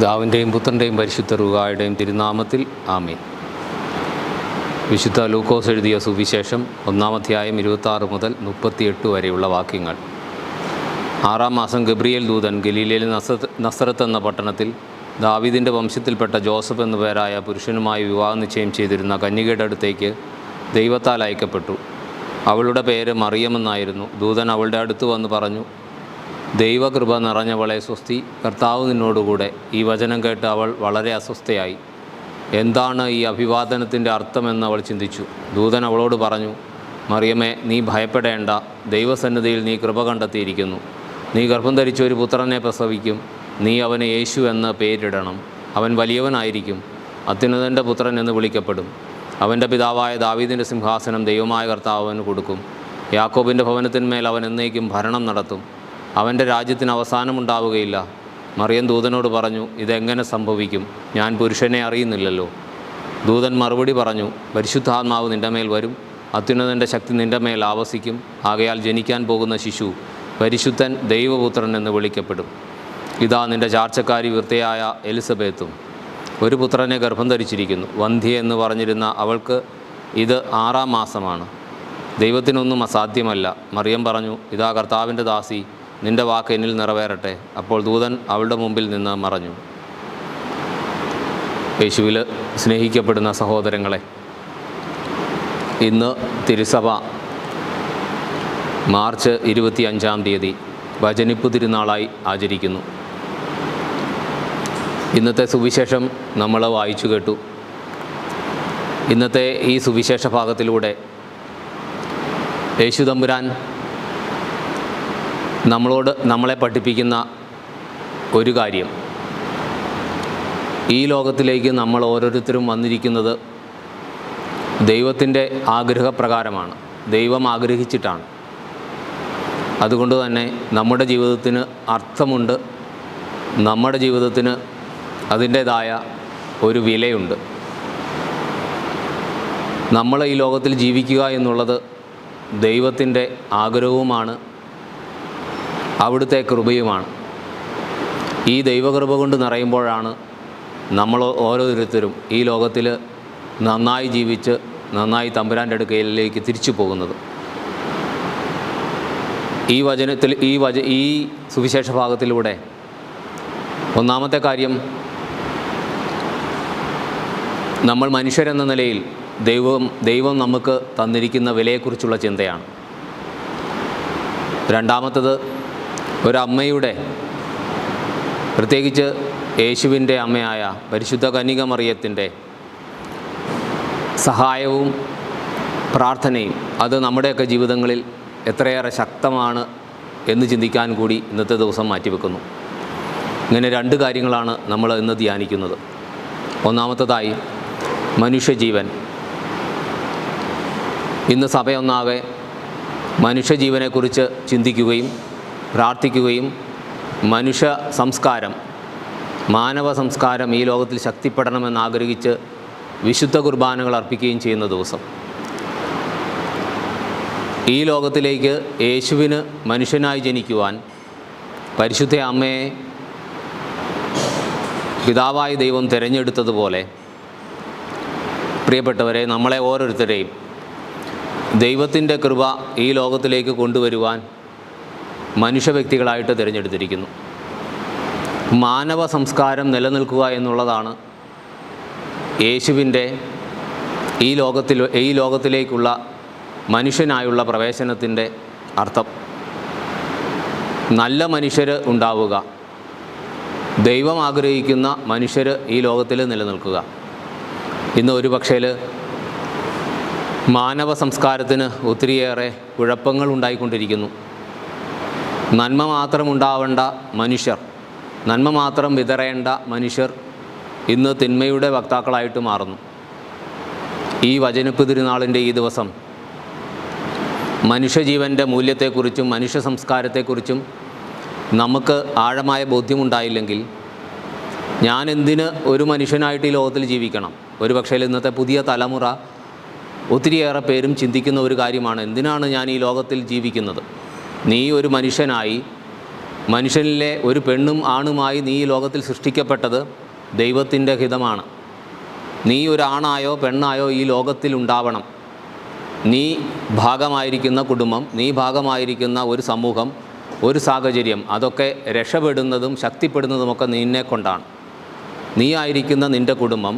പിതാവിന്റെയും പുത്രന്റെയും പരിശുദ്ധ റുഗായുടെയും തിരുനാമത്തിൽ ആമീൻ. വിശുദ്ധ ലൂക്കോസ് എഴുതിയ സുവിശേഷം ഒന്നാം അധ്യായം ഇരുപത്താറ് മുതൽ മുപ്പത്തിയെട്ട് വരെയുള്ള വാക്യങ്ങൾ. ആറാം മാസം ഗബ്രിയേൽ ദൂതൻ ഗലീലയിലെ നസ നസറത്ത് എന്ന പട്ടണത്തിൽ ദാവിദിന്റെ വംശത്തിൽപ്പെട്ട ജോസഫ് എന്നു പേരായ പുരുഷനുമായി വിവാഹ നിശ്ചയം ചെയ്തിരുന്ന കന്യകയുടെ അടുത്തേക്ക് ദൈവത്താൽ അയക്കപ്പെട്ടു. അവളുടെ പേര് മറിയമെന്നായിരുന്നു. ദൂതൻ അവളുടെ അടുത്ത് വന്ന് പറഞ്ഞു ദൈവകൃപ നിറഞ്ഞവളെ സ്വസ്തി. കർത്താവ് നിന്നോടുകൂടെ. ഈ വചനം കേട്ട് അവൾ വളരെ അസ്വസ്ഥയായി. എന്താണ് ഈ അഭിവാദനത്തിന്റെ അർത്ഥമെന്ന് അവൾ ചിന്തിച്ചു. ദൂതൻ അവളോട് പറഞ്ഞു മറിയമേ നീ ഭയപ്പെടേണ്ട. ദൈവസന്നിധിയിൽ നീ കൃപ കണ്ടെത്തിയിരിക്കുന്നു. നീ ഗർഭം ധരിച്ച ഒരു പുത്രനെ പ്രസവിക്കും. നീ അവന് യേശു എന്ന് പേരിടണം. അവൻ വലിയവനായിരിക്കും. അത്യുന്നതന്റെ പുത്രൻ എന്ന് വിളിക്കപ്പെടും. അവന്റെ പിതാവായ ദാവീദിന്റെ സിംഹാസനം ദൈവമായ കർത്താവ് കൊടുക്കും. യാക്കോബിന്റെ ഭവനത്തിന്മേൽ അവൻ എന്നേക്കും ഭരണം നടത്തും. അവന്റെ രാജ്യത്തിന് അവസാനമുണ്ടാവുകയില്ല മറിയം ദൂതനോട് പറഞ്ഞു ഇതെങ്ങനെ സംഭവിക്കും? ഞാൻ പുരുഷനെ അറിയുന്നില്ലല്ലോ. ദൂതൻ മറുപടി പറഞ്ഞു പരിശുദ്ധാത്മാവ് നിന്റെ മേൽ വരും. അത്യുന്നതന്റെ ശക്തി നിന്റെ മേൽ ആവസിക്കും. ആകയാൽ ജനിക്കാൻ പോകുന്ന ശിശു പരിശുദ്ധൻ ദൈവപുത്രൻ എന്ന് വിളിക്കപ്പെടും. ഇതാ നിന്റെ ചാർച്ചക്കാരി വൃത്തിയായ എലിസബേത്തും. ഒരു പുത്രനെ ഗർഭം ധരിച്ചിരിക്കുന്നു. വന്ധ്യ എന്ന് പറഞ്ഞിരുന്ന അവൾക്ക് ഇത് ആറാം മാസമാണ്. ദൈവത്തിനൊന്നും അസാധ്യമല്ല. മറിയം പറഞ്ഞു ഇതാ കർത്താവിന്റെ ദാസി. നിന്റെ വാക്ക് എന്നിൽ നിറവേറട്ടെ. അപ്പോൾ ദൂതൻ അവളുടെ മുമ്പിൽ നിന്ന് മറഞ്ഞു. യേശുവിൽ സ്നേഹിക്കപ്പെടുന്ന സഹോദരങ്ങളെ ഇന്ന് തിരുസഭ മാർച്ച് ഇരുപത്തി അഞ്ചാം തീയതി വചനിപ്പ് തിരുനാളായി ആചരിക്കുന്നു. ഇന്നത്തെ സുവിശേഷം നമ്മൾ വായിച്ചു കേട്ടു. ഇന്നത്തെ ഈ സുവിശേഷ ഭാഗത്തിലൂടെ യേശു തമ്പുരാൻ നമ്മളോട് നമ്മളെ പഠിപ്പിക്കുന്ന ഒരു കാര്യം. ഈ ലോകത്തിലേക്ക് നമ്മൾ ഓരോരുത്തരും വന്നിരിക്കുന്നത് ദൈവത്തിന്റെ ആഗ്രഹപ്രകാരമാണ്. ദൈവം ആഗ്രഹിച്ചിട്ടാണ്. അതുകൊണ്ട് തന്നെ നമ്മുടെ ജീവിതത്തിന് അർത്ഥമുണ്ട്. നമ്മുടെ ജീവിതത്തിന് അതിന്റേതായ ഒരു വിലയുണ്ട്. നമ്മൾ ഈ ലോകത്തിൽ ജീവിക്കുക എന്നുള്ളത് ദൈവത്തിന്റെ ആഗ്രഹവുമാണ്. അവിടുത്തെ കൃപയുമാണ്. ഈ ദൈവകൃപ കൊണ്ട് നിറയുമ്പോഴാണ് നമ്മൾ ഓരോരുത്തരും ഈ ലോകത്തിൽ നന്നായി ജീവിച്ച് നന്നായി തമ്പുരാന്റെ അടുക്കയിലേക്ക് തിരിച്ചു പോകുന്നത്. ഈ വചനത്തിൽ ഈ വച ഈ സുവിശേഷ ഭാഗത്തിലൂടെ ഒന്നാമത്തെ കാര്യം നമ്മൾ മനുഷ്യരെന്ന നിലയിൽ ദൈവം ദൈവം നമുക്ക് തന്നിരിക്കുന്ന വിലയെക്കുറിച്ചുള്ള ചിന്തയാണ്. രണ്ടാമത്തത് ഒരമ്മയുടെ പ്രത്യേകിച്ച് യേശുവിന്റെ അമ്മയായ പരിശുദ്ധ കനിക മറിയത്തിന്റെ സഹായവും പ്രാർത്ഥനയും അത് നമ്മുടെയൊക്കെ ജീവിതങ്ങളിൽ എത്രയേറെ ശക്തമാണ് എന്ന് ചിന്തിക്കാൻ കൂടി ഇന്നത്തെ ദിവസം മാറ്റിവെക്കുന്നു. ഇങ്ങനെ രണ്ട് കാര്യങ്ങളാണ് നമ്മൾ ഇന്ന് ധ്യാനിക്കുന്നത്. ഒന്നാമത്തതായി മനുഷ്യജീവൻ. ഇന്ന് സഭയൊന്നാകെ മനുഷ്യജീവനെക്കുറിച്ച് ചിന്തിക്കുകയും പ്രാർത്ഥിക്കുകയും മനുഷ്യ സംസ്കാരം മാനവ സംസ്കാരം ഈ ലോകത്തിൽ ശക്തിപ്പെടണമെന്ന് ആഗ്രഹിച്ച് വിശുദ്ധ കുർബാനകൾ അർപ്പിക്കുകയും ചെയ്യുന്ന ദിവസം. ഈ ലോകത്തിലേക്ക് യേശുവിന് മനുഷ്യനായി ജനിക്കുവാൻ പരിശുദ്ധ അമ്മയെ പിതാവായ ദൈവം തിരഞ്ഞെടുത്തതുപോലെ പ്രിയപ്പെട്ടവരെ നമ്മളെ ഓരോരുത്തരെയും ദൈവത്തിന്റെ കൃപ ഈ ലോകത്തിലേക്ക് കൊണ്ടുവരുവാൻ മനുഷ്യ വ്യക്തികളായിട്ട് തിരഞ്ഞെടുത്തിരിക്കുന്നു. മാനവ സംസ്കാരം നിലനിൽക്കുക എന്നുള്ളതാണ് യേശുവിന്റെ ഈ ലോകത്തിൽ ഈ ലോകത്തിലേക്കുള്ള മനുഷ്യനായുള്ള പ്രവേശനത്തിന്റെ അർത്ഥം. നല്ല മനുഷ്യർ ഉണ്ടാവുക. ദൈവം ആഗ്രഹിക്കുന്ന മനുഷ്യർ ഈ ലോകത്തിൽ നിലനിൽക്കുക. ഇന്ന് ഒരു പക്ഷേൽ മാനവ സംസ്കാരത്തിന് ഒത്തിരിയേറെ കുഴപ്പങ്ങൾ ഉണ്ടായിക്കൊണ്ടിരിക്കുന്നു. നന്മ മാത്രം ഉണ്ടാവേണ്ട മനുഷ്യർ നന്മ മാത്രം വിതറേണ്ട മനുഷ്യർ ഇന്ന് തിന്മയുടെ വക്താക്കളായിട്ട് മാറുന്നു. ഈ വചനപ്പ് തിരുനാളിന്റെ ഈ ദിവസം മനുഷ്യജീവന്റെ മൂല്യത്തെക്കുറിച്ചും മനുഷ്യ സംസ്കാരത്തെക്കുറിച്ചും നമുക്ക് ആഴമായ ബോധ്യമുണ്ടായില്ലെങ്കിൽ ഞാൻ എന്തിന് ഒരു മനുഷ്യനായിട്ട് ഈ ലോകത്തിൽ ജീവിക്കണം? ഒരു പക്ഷേ ഇന്നത്തെ പുതിയ തലമുറ ഒത്തിരിയേറെ പേരും ചിന്തിക്കുന്ന ഒരു കാര്യമാണ് എന്തിനാണ് ഞാൻ ഈ ലോകത്തിൽ ജീവിക്കുന്നത്? നീ ഒരു മനുഷ്യനായി മനുഷ്യനിലെ ഒരു പെണ്ണും ആണുമായി നീ ഈ ലോകത്തിൽ സൃഷ്ടിക്കപ്പെട്ടത് ദൈവത്തിന്റെ ഹിതമാണ്. നീ ഒരാണായോ പെണ്ണായോ ഈ ലോകത്തിൽ ഉണ്ടാവണം. നീ ഭാഗമായിരിക്കുന്ന കുടുംബം നീ ഭാഗമായിരിക്കുന്ന ഒരു സമൂഹം ഒരു സാഹചര്യം അതൊക്കെ രക്ഷപ്പെടുന്നതും ശക്തിപ്പെടുന്നതുമൊക്കെ നിന്നെ കൊണ്ടാണ്. നീ ആയിരിക്കുന്ന നിന്റെ കുടുംബം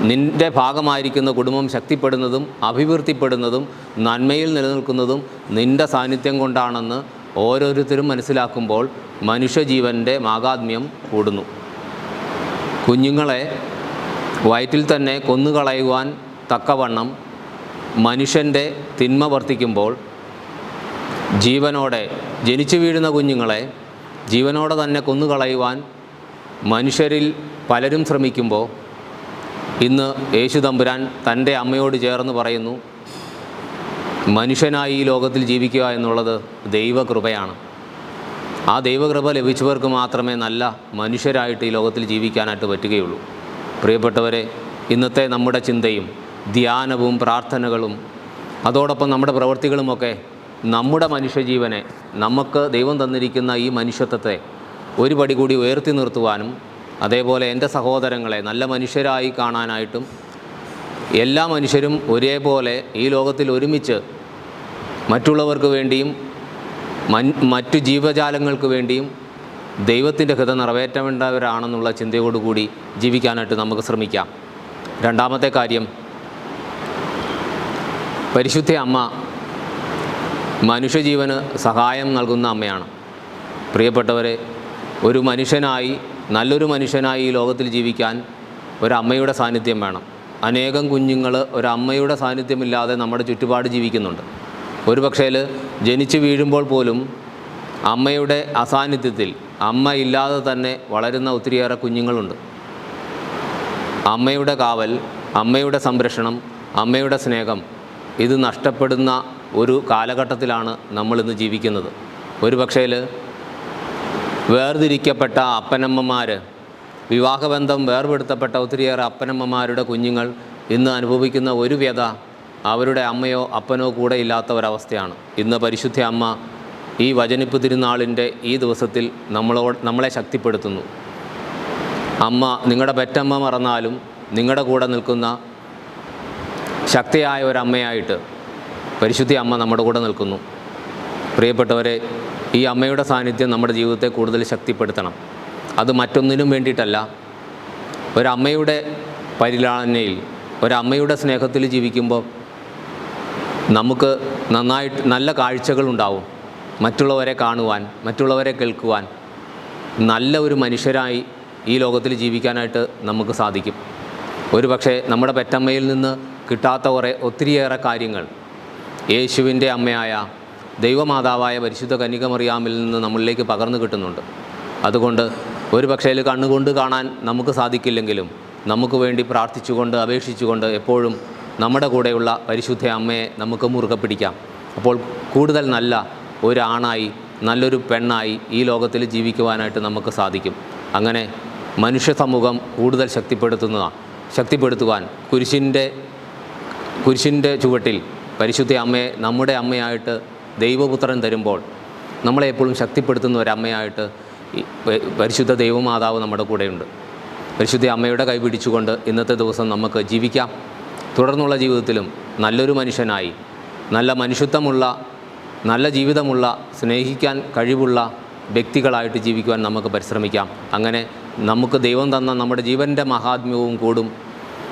നിന്റെ ഭാഗമായിരിക്കുന്ന കുടുംബം ശക്തിപ്പെടുന്നതും അഭിവൃദ്ധിപ്പെടുന്നതും നന്മയിൽ നിലനിൽക്കുന്നതും നിന്റെ സാന്നിധ്യം കൊണ്ടാണെന്ന് ഓരോരുത്തരും മനസ്സിലാക്കുമ്പോൾ മനുഷ്യജീവന്റെ മാഹാത്മ്യം കൂടുന്നു. കുഞ്ഞുങ്ങളെ വയറ്റിൽ തന്നെ കൊന്നുകളയുവാൻ തക്കവണ്ണം മനുഷ്യന്റെ തിന്മ വർത്തിക്കുമ്പോൾ ജീവനോടെ ജനിച്ചു വീഴുന്ന കുഞ്ഞുങ്ങളെ ജീവനോടെ തന്നെ കൊന്നുകളയുവാൻ മനുഷ്യരിൽ പലരും ശ്രമിക്കുമ്പോൾ ഇന്ന് യേശു തമ്പുരാൻ തന്റെ അമ്മയോട് ചേർന്ന് പറയുന്നു മനുഷ്യനായി ഈ ലോകത്തിൽ ജീവിക്കുക എന്നുള്ളത് ദൈവകൃപയാണ്. ആ ദൈവകൃപ ലഭിച്ചവർക്ക് മാത്രമേ നല്ല മനുഷ്യരായിട്ട് ഈ ലോകത്തിൽ ജീവിക്കാനായിട്ട് പറ്റുകയുള്ളൂ. പ്രിയപ്പെട്ടവരെ ഇന്നത്തെ നമ്മുടെ ചിന്തയും ധ്യാനവും പ്രാർത്ഥനകളും അതോടൊപ്പം നമ്മുടെ പ്രവൃത്തികളുമൊക്കെ നമ്മുടെ മനുഷ്യജീവനെ നമുക്ക് ദൈവം തന്നിരിക്കുന്ന ഈ മനുഷ്യത്വത്തെ ഒരു പടി കൂടി ഉയർത്തി നിർത്തുവാനും അതേപോലെ എന്റെ സഹോദരങ്ങളെ നല്ല മനുഷ്യരായി കാണാനായിട്ടും എല്ലാ മനുഷ്യരും ഒരേപോലെ ഈ ലോകത്തിൽ ഒരുമിച്ച് മറ്റുള്ളവർക്ക് വേണ്ടിയും മറ്റു ജീവജാലങ്ങൾക്ക് വേണ്ടിയും ദൈവത്തിന്റെ ഹിതം നിറവേറ്റേണ്ടവരാണെന്നുള്ള ചിന്തയോടുകൂടി ജീവിക്കാനായിട്ട് നമുക്ക് ശ്രമിക്കാം. രണ്ടാമത്തെ കാര്യം പരിശുദ്ധ അമ്മ മനുഷ്യജീവന് സഹായം നൽകുന്ന അമ്മയാണ്. പ്രിയപ്പെട്ടവരെ ഒരു മനുഷ്യനായി നല്ലൊരു മനുഷ്യനായി ഈ ലോകത്തിൽ ജീവിക്കാൻ ഒരമ്മയുടെ സാന്നിധ്യം വേണം. അനേകം കുഞ്ഞുങ്ങൾ ഒരമ്മയുടെ സാന്നിധ്യമില്ലാതെ നമ്മുടെ ചുറ്റുപാട് ജീവിക്കുന്നുണ്ട്. ഒരു പക്ഷേ ജനിച്ച് വീഴുമ്പോൾ പോലും അമ്മയുടെ അസാന്നിധ്യത്തിൽ അമ്മ ഇല്ലാതെ തന്നെ വളരുന്ന ഒത്തിരിയേറെ കുഞ്ഞുങ്ങളുണ്ട്. അമ്മയുടെ കാവൽ അമ്മയുടെ സംരക്ഷണം അമ്മയുടെ സ്നേഹം ഇത് നഷ്ടപ്പെടുന്ന ഒരു കാലഘട്ടത്തിലാണ് നമ്മളിന്ന് ജീവിക്കുന്നത്. ഒരു പക്ഷേ വേർതിരിക്കപ്പെട്ട അപ്പനമ്മമാർ വിവാഹബന്ധം വേർപെടുത്തപ്പെട്ട ഒത്തിരിയേറെ അപ്പനമ്മമാരുടെ കുഞ്ഞുങ്ങൾ ഇന്ന് അനുഭവിക്കുന്ന ഒരു വ്യത അവരുടെ അമ്മയോ അപ്പനോ കൂടെ ഇല്ലാത്ത ഒരവസ്ഥയാണ് ഇന്ന് പരിശുദ്ധ അമ്മ ഈ വചനിപ്പ് തിരുനാളിന്റെ ഈ ദിവസത്തിൽ നമ്മളോ നമ്മളെ ശക്തിപ്പെടുത്തുന്നു. അമ്മ നിങ്ങളുടെ പെറ്റമ്മ മറന്നാലും നിങ്ങളുടെ കൂടെ നിൽക്കുന്ന ശക്തിയായ ഒരമ്മയായിട്ട് പരിശുദ്ധി അമ്മ നമ്മുടെ കൂടെ നിൽക്കുന്നു. പ്രിയപ്പെട്ടവരെ ഈ അമ്മയുടെ സാന്നിധ്യം നമ്മുടെ ജീവിതത്തെ കൂടുതൽ ശക്തിപ്പെടുത്തണം. അത് മറ്റൊന്നിനും വേണ്ടിയിട്ടല്ല. ഒരമ്മയുടെ പരിലാളനയിൽ ഒരമ്മയുടെ സ്നേഹത്തിൽ ജീവിക്കുമ്പോൾ നമുക്ക് നന്നായിട്ട് നല്ല കാഴ്ചകളുണ്ടാവും മറ്റുള്ളവരെ കാണുവാൻ മറ്റുള്ളവരെ കേൾക്കുവാൻ നല്ല ഒരു മനുഷ്യരായി ഈ ലോകത്തിൽ ജീവിക്കാനായിട്ട് നമുക്ക് സാധിക്കും. ഒരു പക്ഷേ നമ്മുടെ പെറ്റമ്മയിൽ നിന്ന് കിട്ടാത്ത കുറേ ഒത്തിരിയേറെ കാര്യങ്ങൾ. യേശുവിന്റെ അമ്മയായ ദൈവമാതാവായ പരിശുദ്ധ കന്യകമറിയാമിൽ നിന്ന് നമ്മളിലേക്ക് പകർന്നു കിട്ടുന്നുണ്ട്. അതുകൊണ്ട് ഒരു പക്ഷേ കണ്ണുകൊണ്ട് കാണാൻ നമുക്ക് സാധിക്കില്ലെങ്കിലും നമുക്ക് വേണ്ടി പ്രാർത്ഥിച്ചുകൊണ്ട് അപേക്ഷിച്ചുകൊണ്ട് എപ്പോഴും നമ്മുടെ കൂടെയുള്ള പരിശുദ്ധ അമ്മയെ നമുക്ക് മുറുകെ പിടിക്കാം. അപ്പോൾ കൂടുതൽ നല്ല ഒരാണായി നല്ലൊരു പെണ്ണായി ഈ ലോകത്തിൽ ജീവിക്കുവാനായിട്ട് നമുക്ക് സാധിക്കും. അങ്ങനെ മനുഷ്യ സമൂഹം കൂടുതൽ ശക്തിപ്പെടുത്തുന്നതാണ് ശക്തിപ്പെടുത്തുവാൻ കുരിശിന്റെ കുരിശിന്റെ ചുവട്ടിൽ പരിശുദ്ധ അമ്മയെ നമ്മുടെ അമ്മയായിട്ട് ദൈവപുത്രൻ തരുമ്പോൾ നമ്മളെ എപ്പോഴും ശക്തിപ്പെടുത്തുന്ന ഒരമ്മയായിട്ട് ഈ പരിശുദ്ധ ദൈവമാതാവ് നമ്മുടെ കൂടെയുണ്ട്. പരിശുദ്ധ അമ്മയുടെ കൈ പിടിച്ചുകൊണ്ട് ഇന്നത്തെ ദിവസം നമുക്ക് ജീവിക്കാം. തുടർന്നുള്ള ജീവിതത്തിലും നല്ലൊരു മനുഷ്യനായി നല്ല മനുഷ്യത്വമുള്ള നല്ല ജീവിതമുള്ള സ്നേഹിക്കാൻ കഴിവുള്ള വ്യക്തികളായിട്ട് ജീവിക്കുവാൻ നമുക്ക് പരിശ്രമിക്കാം. അങ്ങനെ നമുക്ക് ദൈവം തന്ന നമ്മുടെ ജീവന്റെ മഹാത്മ്യവും കൂടും.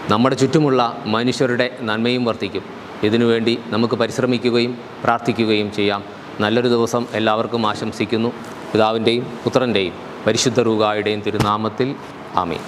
നമ്മുടെ ചുറ്റുമുള്ള മനുഷ്യരുടെ നന്മയും വർദ്ധിക്കും. ഇതിനുവേണ്ടി നമുക്ക് പരിശ്രമിക്കുകയും പ്രാർത്ഥിക്കുകയും ചെയ്യാം. നല്ലൊരു ദിവസം എല്ലാവർക്കും ആശംസിക്കുന്നു. പിതാവിന്റെയും പുത്രന്റെയും പരിശുദ്ധ റൂകായുടെയും തിരുനാമത്തിൽ ആമീൻ.